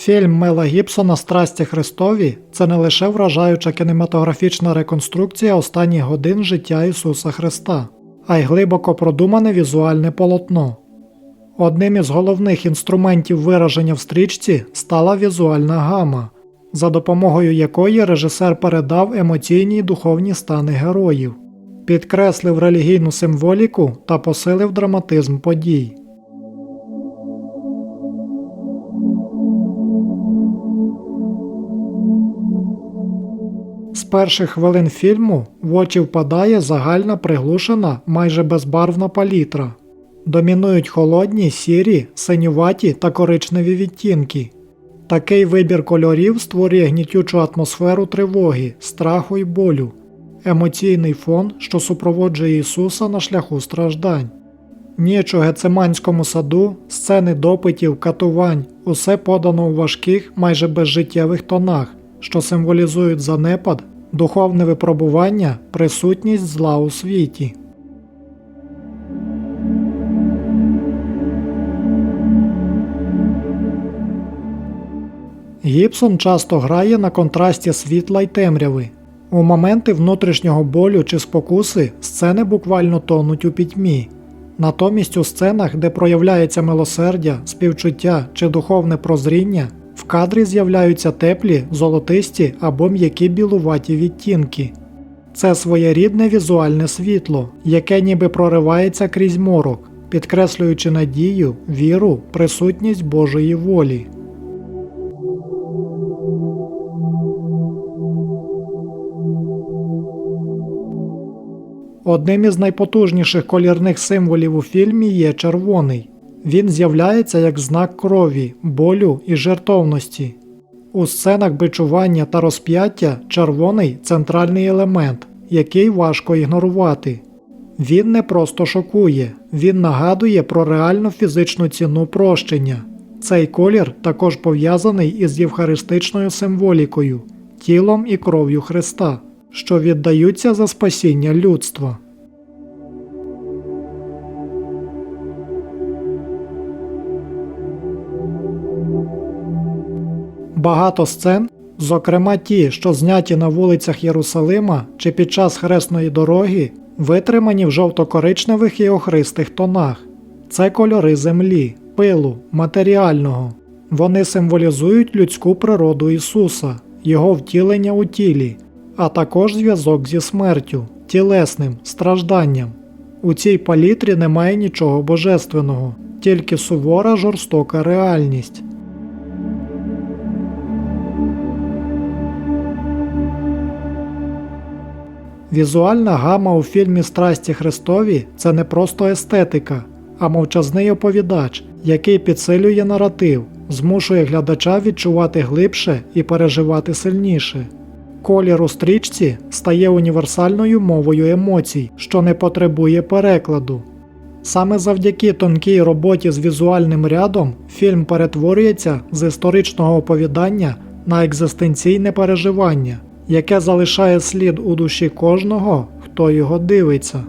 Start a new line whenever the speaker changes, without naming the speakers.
Фільм Мела Гібсона Страсті Христові це не лише вражаюча кінематографічна реконструкція останніх годин життя Ісуса Христа, а й глибоко продумане візуальне полотно. Одним із головних інструментів вираження в стрічці стала візуальна гама, за допомогою якої режисер передав емоційні й духовні стани героїв, підкреслив релігійну символіку та посилив драматизм подій. З перших хвилин фільму в очі впадає загальна приглушена, майже безбарвна палітра. Домінують холодні, сірі, синюваті та коричневі відтінки. Такий вибір кольорів створює гнітючу атмосферу тривоги, страху й болю, емоційний фон, що супроводжує Ісуса на шляху страждань. Ніч у Гецеманському саду, сцени допитів, катувань, усе подано у важких, майже безжиттєвих тонах, що символізують занепад, духовне випробування, присутність зла у світі. Гібсон часто грає на контрасті світла й темряви. У моменти внутрішнього болю чи спокуси сцени буквально тонуть у пітьмі. Натомість у сценах, де проявляється милосердя, співчуття чи духовне прозріння, в кадрі з'являються теплі, золотисті або м'які білуваті відтінки. Це своєрідне візуальне світло, яке ніби проривається крізь морок, підкреслюючи надію, віру, присутність Божої волі. Одним із найпотужніших колірних символів у фільмі є червоний. Він з'являється як знак крові, болю і жертовності. У сценах бичування та розп'яття червоний центральний елемент, який важко ігнорувати. Він не просто шокує, він нагадує про реальну фізичну ціну прощення. Цей колір також пов'язаний із євхаристичною символікою, тілом і кров'ю Христа, що віддаються за спасіння людства. Багато сцен, зокрема ті, що зняті на вулицях Єрусалима чи під час хресної дороги, витримані в жовто-коричневих і охристих тонах. Це кольори землі, пилу, матеріального. Вони символізують людську природу Ісуса, Його втілення у тілі, а також зв'язок зі смертю, тілесним, стражданням. У цій палітрі немає нічого божественного, тільки сувора жорстока реальність. Візуальна гама у фільмі Страсті Христові це не просто естетика, а мовчазний оповідач, який підсилює наратив, змушує глядача відчувати глибше і переживати сильніше. Колір у стрічці стає універсальною мовою емоцій, що не потребує перекладу. Саме завдяки тонкій роботі з візуальним рядом фільм перетворюється з історичного оповідання на екзистенційне переживання, яке залишає слід у душі кожного, хто його дивиться.